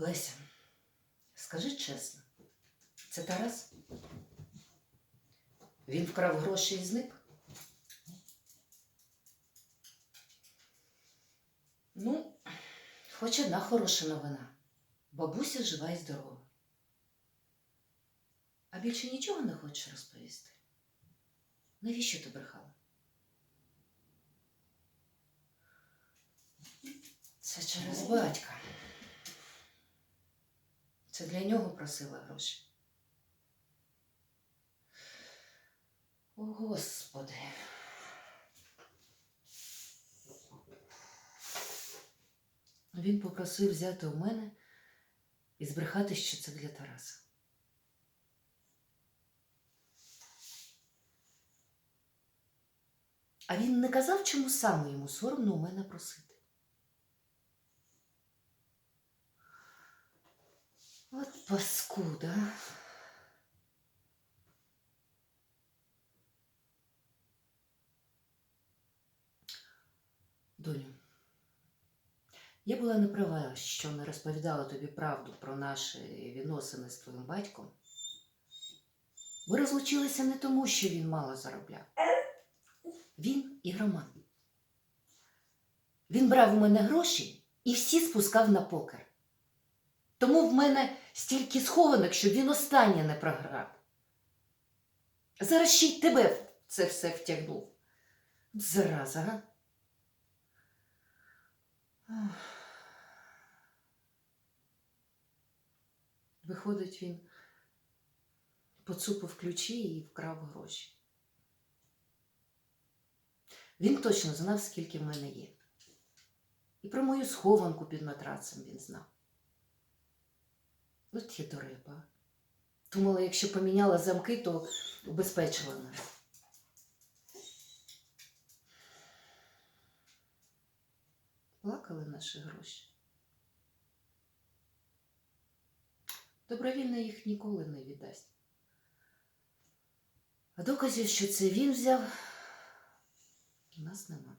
Леся, скажи чесно, це Тарас? Він вкрав гроші і зник? Ну, хоч одна хороша новина. Бабуся жива і здорова. А більше нічого не хочеш розповісти? Навіщо ти брехала? Це через батька. Це для нього просила гроші. О, Господи. Він попросив взяти у мене і збрехати, що це для Тараса. А він не казав, чому саме йому соромно у мене просити. От паскуда. а. Доню, я була не права, що не розповідала тобі правду про наші відносини з твоїм батьком. Ви розлучилися не тому, що він мало заробляв. Він ігроман. Він брав у мене гроші і всі спускав на покер. Тому в мене стільки схованок, щоб він останнє не програв. Зараз ще й тебе в це все втягнув. Зараза, га? Виходить, він поцупив ключі і вкрав гроші. Він точно знав, скільки в мене є. І про мою схованку під матрацем він знав. От я дурепа. Думала, якщо поміняла замки, то убезпечила нас. Плакали наші гроші. Добровільно їх ніколи не віддасть. А доказів, що це він взяв, у нас нема.